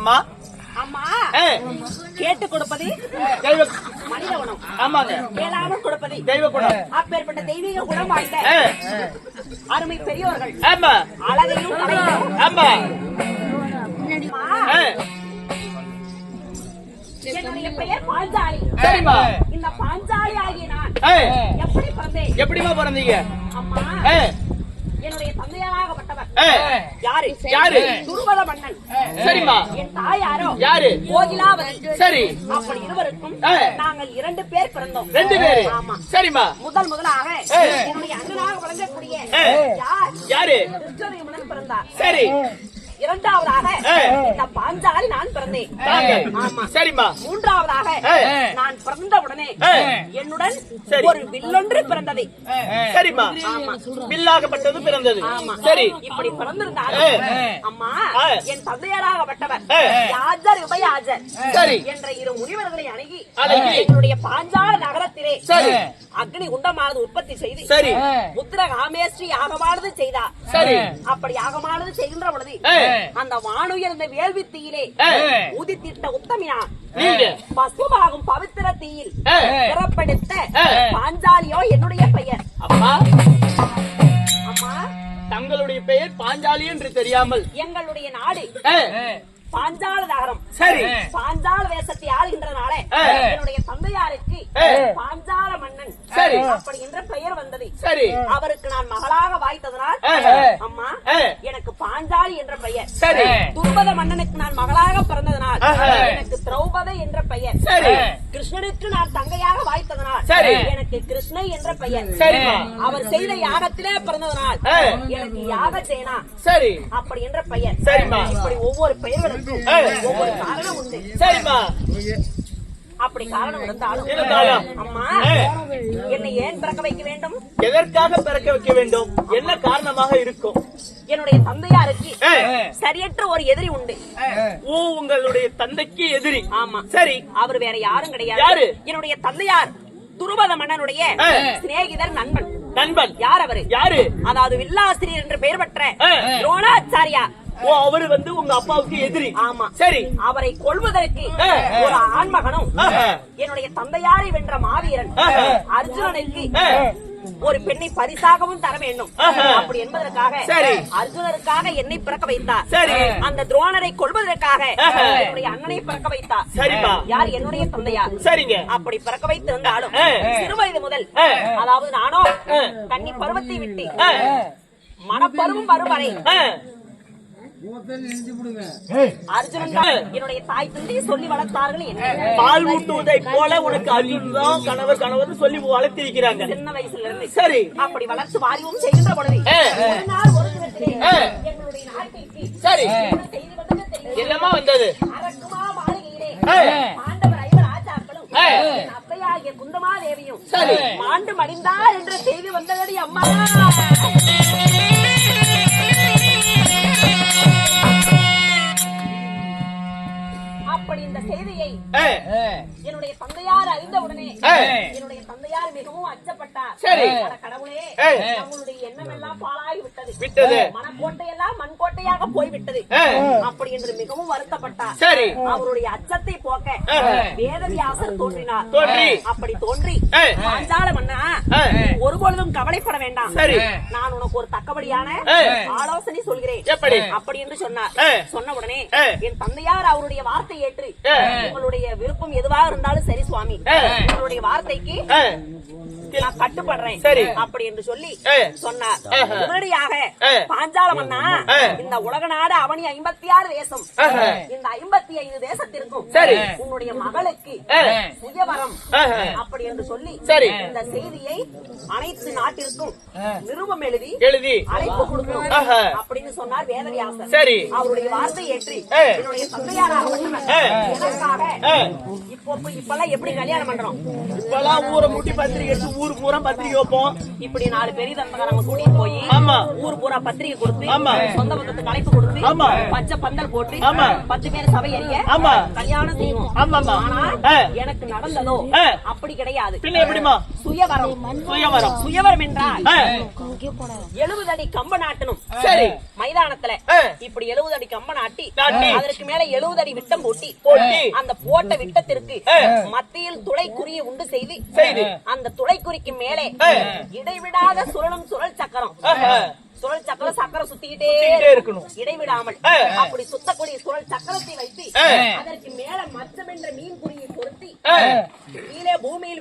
அம்மா ஏ. கேட்டு கொடுப்பது தெய்வ மனித குணம். ஆமாங்க. கேளாமல் கொடுப்பது தெய்வ குணம். அப்பேற்பட்ட தெய்வீக குணம் வாய்ந்த அருமை பெரியோர்கள் ஆமா. அழகையும் ஆமா. அம்மா, என்னுடைய பெயர் பாஞ்சாலி. சரிம்மா. இந்த பாஞ்சாலி ஆகிய நான் எப்படி பிறந்தேன்? எப்படிம்மா பிறந்தீங்க? அம்மா என்னுடைய தந்தையாராகப்பட்டவர். யாரு? யாரு? துருவத மன்னன் சரிம்மா. என் தாயாரோ? யாரு? கோகிலாவதி சரி. அப்படி இருவருக்கும். நாங்கள் இரண்டு பேர் பிறந்தோம். ரெண்டு பேரு? ஆமா. சரிம்மா. முதல் முதலாக. என்னுடைய அண்ணனாக வழங்கக்கூடிய. யார்? கிருஷ்ணதேவனன் பிறந்தார். சரி. இரண்டாவதாக. இந்த பாஞ்சாலி நான் பிறந்தேன் சரிம்மா மூன்றாவதாக. நான் பிறந்த உடனே. என்னுடன். ஒரு வில்லொன்று பிறந்தது சரிம்மா ஆமா. பில்லாகப்பட்டது பிறந்தது சரி இப்படி பிறந்திருந்தாலும். அம்மா. என் தந்தையராகப்பட்டவர். யாஜர் உபயாஜர் சரி. என்ற இரு முனிவர்களை அணுகி. என்னுடைய பாஞ்சால நகரத்திலே. அக்னி குண்டமானது உற்பத்தி செய்து சரி புத்திர காமேஸ்வரி யாகமானது செய்தார் சரி அப்படி யாகமானது செய்கின்ற பொழுது. அந்த வானுயர்ந்த வேள்வி தீயிலே. உதித்திட்ட உத்தமியா? நீங்க. பசுவாகும் பவித்திர தீயில். பிறப்படுத்த. பாஞ்சாலியோ என்னுடைய பெயர். அப்பா. அம்மா. தங்களுடைய பெயர் பாஞ்சாலி என்று தெரியாமல். எங்களுடைய நாடு பாஞ்சால நகரம். சரி. பாஞ்சால தேசத்தை ஆளுகின்றனால. என்னுடைய தந்தையாருக்கு. பாஞ்சால மன்னன். சரி. அப்படி என்ற பெயர் வந்தது சரி அவருக்கு நான் மகளாக வாய்த்ததனால். அம்மா. எனக்கு பாஞ்சாலி என்ற பெயர் சரி துருபத மன்னனுக்கு நான் மகளாக பிறந்ததனால். எனக்கு திரௌபதி என்ற பெயர் சரி கிருஷ்ணனுக்கு நான் தங்கையாக வாய்த்ததனால் சரி. எனக்கு கிருஷ்ணை என்ற பெயர் சரிம்மா. அவர் செய்த யாகத்திலே பிறந்ததனால். எனக்கு யாக சேனா சரி அப்படி என்ற பெயர் சரிம்மா. இப்படி ஒவ்வொரு பெயர்களுக்கும். ஒவ்வொரு காரணம் உண்டு சரிம்மா அப்படி காரணம் இருந்தாலும். அம்மா. என்னை ஏன் பிறக்க வைக்க வேண்டும்? எதற்காக பிறக்க வைக்க வேண்டும்? என்ன காரணமாக இருக்கும்? என்னுடைய தந்தையாருக்கு. சரியற்ற ஒரு எதிரி உண்டு. ஓ உங்களுடைய தந்தைக்கு எதிரி. ஆமா. சரி. அவர் வேற யாரும் கிடையாது? என்னுடைய தந்தையார் துருபத மன்னனுடைய. சிநேகிதர் நண்பன். நண்பன். யார் அவரு? யாரு? அதாவது வில்லாசிரியர் என்று பெயர் பெற்ற. துரோணாச்சாரியா அவரு வந்து உங்க அப்பாவுக்கு எதிரி ஆமா சரி அவரை கொல்வதற்கு ஏ. ஒரு ஆண்மகனும். என்னுடைய தந்தையாரை வென்ற மாவீரன். அர்ஜுனனுக்கு. ஒரு பெண்ணை பரிசாகவும் தர வேண்டும். அப்படி என்பதற்காக. அர்ஜுனருக்காக என்னை பிறக்க வைத்தார் சரி. அந்த துரோணரை கொல்வதற்காக ஆஹா. என்னுடைய அண்ணனை பிறக்க வைத்தார். யார் என்னுடைய தந்தையார் சரிங்க அப்படி பிறக்க வைத்திருந்தாலும். சிறு வயது முதல். அதாவது நானோ. கன்னி பருவத்தை விட்டு. மனப்பருவம் வரும் வரை என்னுடைய தாய் தந்தை சொல்லி வளர்த்தார்கள் என்ன பால் ஊட்டுவதை போல உனக்கு அர்ஜுன் தான் கணவர் கணவர் சொல்லி வளர்த்திருக்கிறாங்க சின்ன வயசுல இருந்து சரி அப்படி வளர்த்து வாரியும் செய்கின்ற பொழுது. ஒரு நாள் ஒரு தினத்திலே ஆ. எங்களுடைய நாட்டிற்கு சரி ஒரு செய்தி வந்தது தெரியும். என்னமா வந்தது அரக்குமா மாளிகையிலே ஆ. பாண்டவர் ஐவர் ராஜாக்களும் ஆ. என் அத்தையாகிய குந்தமாதேவியும் சரி. மாண்டு மடிந்தார் என்ற செய்தி வந்ததடி அம்மா என்னுடைய தந்தையார் அறிந்த உடனே. என்னுடைய மிகவும் அச்சப்பட்டார் சரி. கடவுளே. நம்மளுடைய எண்ணம் எல்லாம் பாழாகி விட்டது விட்டது. மனக்கோட்டையெல்லாம் மண்கோட்டையாக போய்விட்டது. அப்படி என்று மிகவும் வருத்தப்பட்டார் சரி. அவருடைய அச்சத்தை போக்க. வேதவியாசர் தோன்றினார் தோன்றி. அப்படி தோன்றி. பாஞ்சால மன்னா. ஒருபொழுதும் கவலைப்பட வேண்டாம் சரி. நான் உனக்கு ஒரு தக்கபடியான. ஆலோசனை சொல்கிறேன்? அப்படி என்று சொன்னார். சொன்ன உடனே. என் தந்தையார் அவருடைய வார்த்தை ஏற்று. உங்களுடைய விருப்பம் எதுவாக இருந்தாலும் சரி சுவாமி. உங்களுடைய வார்த்தைக்கு Ben, bunu நான் கட்டுப்படுறேன் சரி. அப்படி என்று சொல்லி ஆ. சொன்னார் ஆஹா. உடனடியாக ஆ. பாஞ்சால மன்னா ஆ. இந்த உலக நாடு அவனி ஐம்பத்தி ஆறு தேசம். இந்த ஐம்பத்தி ஐந்து தேசத்திற்கும் சரி. உன்னுடைய மகளுக்கு ஆ. சுயவரம் ஆஹா. அப்படி என்று சொல்லி சரி. இந்த செய்தியை அனைத்து நாட்டிற்கும் நிருபம் எழுதி எழுதி அழைப்பு கொடுக்கணும். அப்படின்னு சொன்னார் வேதவியாசர் சரி. அவருடைய வார்த்தை ஏற்றி. என்னுடைய. எனக்காக ஆ. இப்போ இப்பெல்லாம் எப்படி கல்யாணம் பண்றோம் இப்பெல்லாம் ஊரை முட்டி பத்திரிக்கை எடுத்து ஊர் பூரா பத்திரிக்கை வைப்போம் இப்படி நாலு பெரிய தந்தகாரங்க கூட்டிட்டு போய் ஆமா. ஊர் பூரா பத்திரிகை கொடுத்து ஆமா. சொந்த பந்தத்துக்கு கலைப்பு கொடுத்து ஆமா. பச்சை பந்தல் போட்டு ஆமா. பத்து பேர் சபை அறிய ஆமா. கல்யாணம் செய்வோம் ஆமாமா. ஆனா. எனக்கு நடந்ததோ. அப்படி கிடையாது பின்ன எப்படிமா சுயவரம் சுயவரம் சுயவரம் என்றால் ஆ, எழுபது அடி கம்ப நாட்டணும் சரி. மைதானத்துல. இப்படி எழுபது அடி கம்ப நாட்டி. அதற்கு மேல எழுபது அடி விட்டம் போட்டி. அந்த போட்ட விட்டத்திற்கு. மத்தியில் துளைக்குறியை உண்டு செய்து. அந்த துளைக்குறிக்கு மேலே. இடைவிடாத சுழலும் சுழல் சக்கரம். சுழல் சக்கரம் சக்கரம் சுத்திக்கிட்டே இருக்கணும். இடைவிடாமல். அப்படி சுத்தக்கூடிய சுழல் சக்கரத்தை வைத்து. அதற்கு மேல மச்சம் என்ற மீன் குறியை பொருத்தி கீழே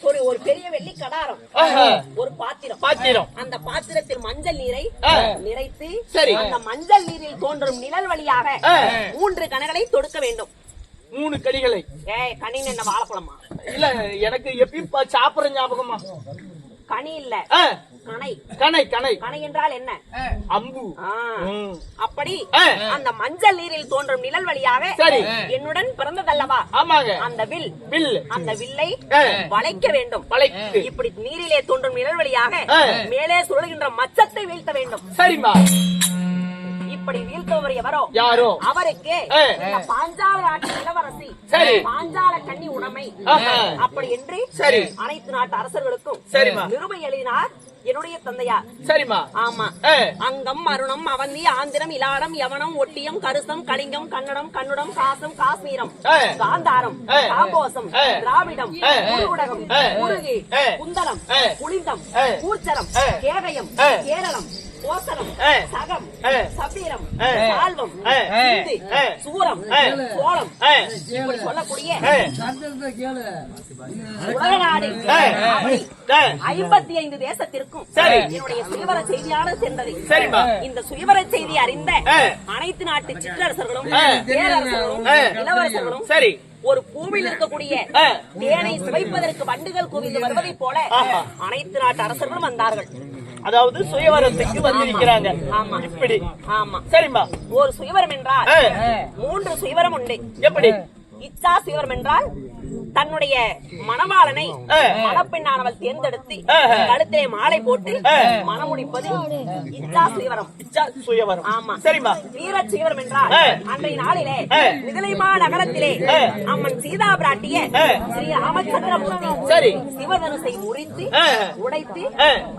ஒரு ஒரு பெரிய வெள்ளி கடாரம். ஒரு பாத்திரம். பாத்திரம். அந்த பாத்திரத்தில் மஞ்சள் நீரை. நிறைத்து சரி. அந்த மஞ்சள் நீரில் தோன்றும் நிழல் வழியாக. மூன்று கணகளை தொடுக்க வேண்டும். மூணு கடிகளை ஏய் கனின்னு என்ன வாழைப்பழமா? இல்ல எனக்கு எப்பயும் சாப்பிடுற ஞாபகமா? கனி இல்ல. கணை கணை கனை. என்றால் என்ன? அம்பு. அப்படி. அந்த மஞ்சள் நீரில் தோன்றும் நிழல் வழியாக சரி. என்னுடன் பிறந்ததல்லவா? ஆமாங்க. அந்த வில். வில். அந்த வில்லை. வளைக்க வேண்டும். வளைக்கு. இப்படி நீரிலே தோன்றும் நிழல் வழியாக. மேலே சுழல்கின்ற மச்சத்தை வீழ்த்த வேண்டும். சரிம்மா. இப்படி வீழ்த்தவர் எவரோ? யாரோ? அவருக்கு பாஞ்சால நாட்டு இளவரசி சரி. பாஞ்சால கன்னி உடைமை. அப்படி என்று சரி. அனைத்து நாட்டு அரசர்களுக்கும். நிருபை எழுதினார். என்னுடைய தந்தையார் சரிம்மா ஆமா அங்கம் அருணம் அவந்தி ஆந்திரம் இலாடம் யவனம் ஒட்டியம் கருசம் கலிங்கம் கன்னடம் கன்னுடம் காசம் காஷ்மீரம். காந்தாரம். காம்போசம். திராவிடம். குருகி ஆ. குந்தலம். புளிந்தம். கூர்ச்சரம் ஆ. கேரளம் கோசலம். சகம். சபீரம். சால்வம். சூரம். சோளம் இப்படி சொல்லக்கூடிய உலக நாடு. ஐம்பத்தி ஐந்து தேசத்திற்கும். என்னுடைய சுயவர செய்தியான சென்றது. இந்த சுயவர செய்தி அறிந்த. அனைத்து நாட்டு சிற்றரசர்களும். பேரரசர்களும். இளவரசர்களும் சரி ஒரு பூவில் இருக்கக்கூடிய. தேனை சுவைப்பதற்கு வண்டுகள் குவிந்து வருவதைப் போல. அனைத்து நாட்டு அரசர்களும் வந்தார்கள் அதாவது சுயவரத்துக்கு வந்திருக்கிறாங்க. ஆமா. இப்படி. ஆமா. சரிம்மா. ஒரு சுயவரம் என்றால். மூன்று சுயவரம் உண்டு. எப்படி? இச்சா சுயவரம் என்றால் தன்னுடைய மணவாளனை. மணப்பெண்ணானவள் தேர்ந்தெடுத்து. கழுத்திலே மாலை போட்டு. மணமுடிப்பது இச்சா சுயவரம் இச்சா சுயவரம் ஆமா சரிம்மா வீர சுயவரம் என்றால். அன்றைய நாளிலே. மிதிலைமா நகரத்திலே. அம்மன் சீதா பிராட்டிய. ஸ்ரீ ராமச்சந்திரமூர்த்தி சரி. சிவதனுசை முறித்து. உடைத்து.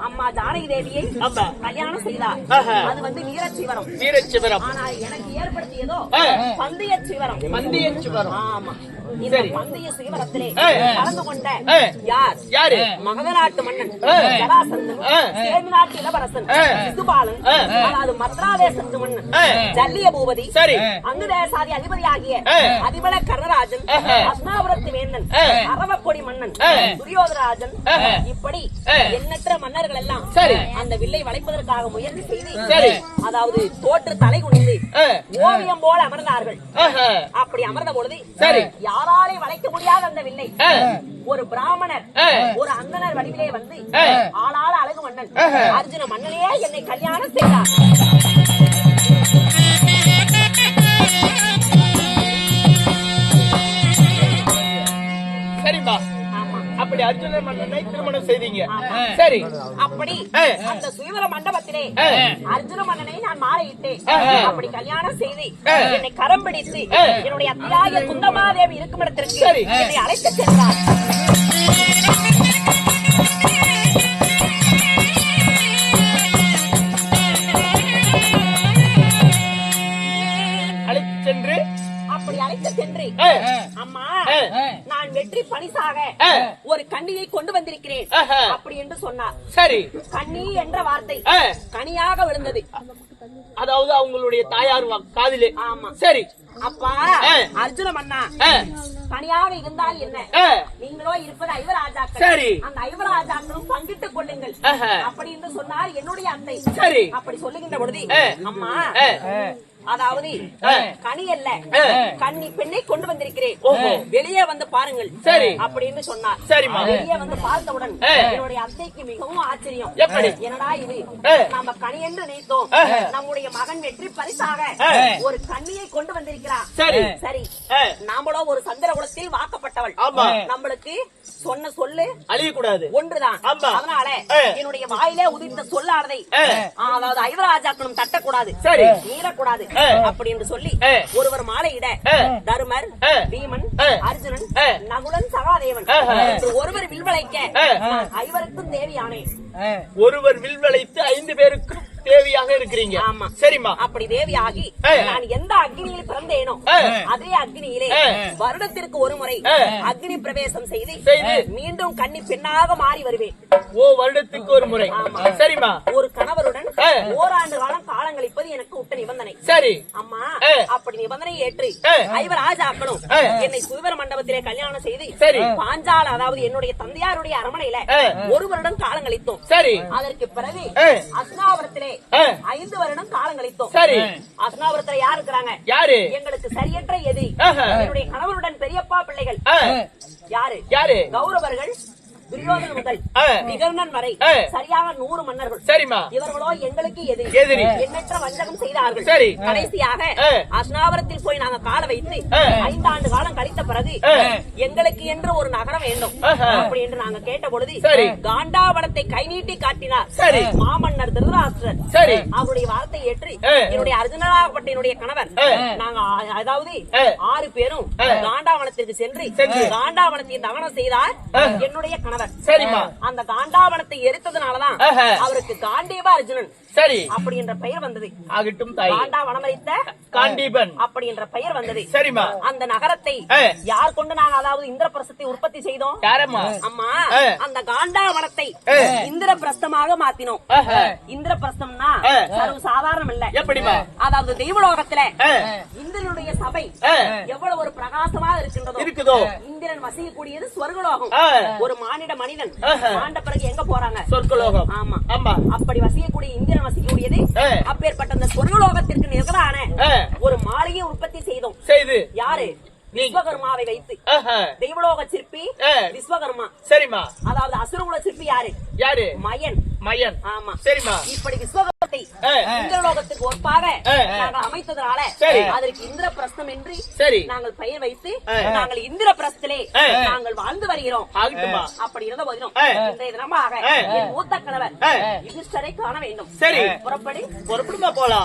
அம்மா ஜானகி தேவியை. கல்யாணம் செய்தார். அது வந்து வீர சிவரம் வீரச்சிவரம் ஆனால் எனக்கு ஏற்படுத்தியதோ. பந்தய சிவரம் பந்தய சிவரம் ஆமா இந்த. பந்தய சிவரத்தை கலந்து கொண்ட. யார் யாரு மகத நாட்டு மன்னன் நாட்டு இளவரசன். சிசுபாலன். அதாவது மத்ராதேசத்து மன்னன். ஜல்லிய பூபதி. அதிபல கருணராஜன். அஸ்னாபுரத்து வேந்தன். அரவக்கொடி மன்னன். துரியோதராஜன். இப்படி. எண்ணற்ற மன்னர்கள் எல்லாம். அந்த வில்லை வளைப்பதற்காக முயற்சி செய்து. அதாவது தோற்று தலை குனிந்து. ஓவியம் போல அமர்ந்தார்கள். அப்படி அமர்ந்த பொழுது. யாராலே வளைக்க முடியாத அந்த வில்லை ஆ. ஒரு பிராமணர். ஒரு அந்தனர் வடிவிலே வந்து. ஆளாள அழகு மன்னன். அர்ஜுன மன்னனே என்னை கல்யாணம் செய்தார் சரிம்மா ஆமா அப்படி அர்ஜுனன் மன்னனை திருமணம் செய்தீங்க. சரி அப்படி. அந்த சுயவர மண்டபத்திலே. அர்ஜுன மன்னனை நான் மாலையிட்டேன். அப்படி கல்யாணம் செய்து. என்னை கரம் பிடித்து. என்னுடைய அத்தியாக குந்தமாதேவி இருக்கும் இடத்திற்கு. என்னை அழைத்து சென்றார் சென்று. அம்மா. நான் வெற்றி பரிசாக ஆ. ஒரு கண்ணியை கொண்டு வந்திருக்கிறேன். அப்படி என்று சொன்னார் சரி கண்ணி என்ற வார்த்தை. கனியாக விழுந்தது அதாவது அவங்களுடைய தாயார் காதிலே ஆமா சரி அப்பா. அர்ஜுன மன்னா ஆ. கனியாக இருந்தால் என்ன. நீங்களோ இருப்பது ஐவராஜாக்கள் சரி. அந்த ஐவராஜாக்களும் பங்கிட்டுக் கொள்ளுங்கள். அப்படி என்று சொன்னார் என்னுடைய அத்தை சரி. அப்படி சொல்லுகின்ற பொழுது. அம்மா. அதாவது. கனி அல்ல. கன்னி பெண்ணை கொண்டு வந்திருக்கிறேன். வெளியே வந்து பாருங்கள் சரி. அப்படின்னு சொன்னார். வெளியே வந்து பார்த்தவுடன். என்னுடைய அத்தைக்கு மிகவும் ஆச்சரியம்? என்னடா இது. நாம கனி என்று நினைத்தோம். நம்முடைய மகன் வெற்றி பரிசாக. ஒரு கண்ணியை கொண்டு வந்திருக்கிறார் சரி. நாமளோ ஒரு சந்திர குலத்தில் வாக்கப்பட்டவள். நம்மளுக்கு சொன்ன சொல்லு அழியக்கூடாது ஒன்றுதான். அதனால. என்னுடைய வாயிலே உதிர்த்த சொல்லானதை ஆ. அதாவது ஐவராஜாக்களும் தட்டக்கூடாது. மீறக்கூடாது. அப்படி என்று சொல்லி. ஒருவர் மாலையிட. தருமர். பீமன். அர்ஜுனன். நகுலன் சகாதேவன் ஒருவர் வில்வளைக்க ஐவருக்கும் தேவியானேன் ஒருவர் வில் வளைத்து ஐந்து பேருக்கு தேவையாக இருக்கிறீங்க ஆமா. சரிம்மா அப்படி தேவியாகி. நான் எந்த அக்னியில் பிறந்தேனோ. அதே அக்னியிலே. வருடத்திற்கு ஒரு முறை. அக்னி பிரவேசம் செய்து. மீண்டும் கன்னி பெண்ணாக மாறி வருவேன் ஓ வருடத்துக்கு ஒரு முறை. சரிம்மா ஒரு கணவருடன். ஓராண்டு காலம் காலங்களிப்பது எனக்கு விட்ட நிபந்தனை சரி அம்மா. அப்படி நிபந்தனை ஏற்று. ஐவர் ராஜாக்களும். என்னை சுயவர மண்டபத்திலே கல்யாணம் செய்து சரி. பாஞ்சால அதாவது என்னுடைய தந்தையாருடைய அரமனையில. ஒரு வருடம் காலம் கழித்தோம் சரி. அதற்கு பிறகு. அஸ்னாபுரத்திலே ஆ. ஐந்து வருடம் காலம் கழித்தோம். சரி. அஸ்னாபுரத்துல யார் இருக்கிறாங்க? யாரு? எங்களுக்கு சரியற்ற எதிரி. என்னுடைய கணவருடன் பெரியப்பா பிள்ளைகள். யாரு? யாரு? கௌரவர்கள். துரியோதன முதல் ஆ. விகர்ணன் வரை ஆ. சரியாக நூறு மன்னர்கள் இவர்களோ எங்களுக்கு எதிரி. எண்ணற்ற வஞ்சகம் செய்தார்கள் சரி. கடைசியாக. அஸ்னாவரத்தில் போய் நாங்க கால வைத்து ஆ. ஐந்தாண்டு காலம் கழித்த பிறகு. எங்களுக்கு என்று ஒரு நகரம் வேண்டும். அப்படி என்று நாங்க கேட்ட பொழுது. காண்டாவனத்தை கை நீட்டி காட்டினார் சரி. மாமன்னர் திருதராஷ்டிரர் சரி. அவருடைய வார்த்தை ஏற்று. என்னுடைய அர்ஜுனராகப்பட்ட என்னுடைய கணவர். நாங்க அதாவது. ஆறு பேரும். காண்டாவனத்திற்கு சென்று. காண்டாவனத்தை தகனம் செய்தார். என்னுடைய கணவர் சரிம்மா. அந்த காண்டாவனத்தை எரித்ததுனாலதான். அவருக்கு காண்டீப அர்ஜுனன் சரி. அப்படி என்ற பெயர் வந்தது. ஆகட்டும் தாய். காண்டா வனமரித்த காண்டீபன் அப்படி என்ற பெயர் வந்தது. சரிம்மா. அந்த நகரத்தை. யார் கொண்டு நாங்க அதாவது இந்திரபிரசத்தை உற்பத்தி செய்தோம்? யாரம்மா? அம்மா. அந்த காண்டாவனத்தை ஆ. இந்திரபிரஸ்தமாக மாத்தினோம். இந்திரபிரஸ்தம்னா. சர்வ சாதாரணம் இல்ல எப்படிம்மா? அதாவது தெய்வலோகத்துல. இந்திரனுடைய சபை. எவ்வளவு ஒரு பிரகாசமாக இருக்கின்றதோ இருக்குதோ? இந்திரன் வசிக்கக்கூடியது ஸ்வர்கலோகம். ஆ. ஒரு மானிட மனிதன். ஆண்ட பிறகு எங்க போறாங்க? சொர்க்கலோகம். ஆமா. ஆமா. அப்படி வசிக்கக்கூடிய இந்திரன் வசிக்கக்கூடியது. ஆ. அப்பேற்பட்ட அந்த சொர்க்கலோகத்திற்கு நிகரான. ஒரு மாளிகையை உற்பத்தி செய்தோம். செய்து. யாரு? விஸ்வகர்மாவை வைத்து. தெய்வலோக சிற்பி. விஸ்வகர்மா. சரிம்மா. அதாவது அசுரகுல சிற்பி யாரு? யாரு? மயன். மயன். ஆமா. சரிம்மா. இப்படி விஸ்வகத்தை ஆ. இந்திரலோகத்துக்கு ஒப்பாக. நாங்கள் அமைத்ததுனால சரி. அதற்கு இந்திரபிரஸ்தம் என்று சரி நாங்கள் பெயர் வைத்து. நாங்கள் இந்திரபிரஸ்திலே ஆ. நாங்கள் வாழ்ந்து வருகிறோம் அப்படி இருந்த போதிலும். இன்றைய தினமாக. என் மூத்த கணவர் ஆ. யுதிஷ்டரை காண வேண்டும் சரி புறப்படி பொறுப்படுமா போலாம்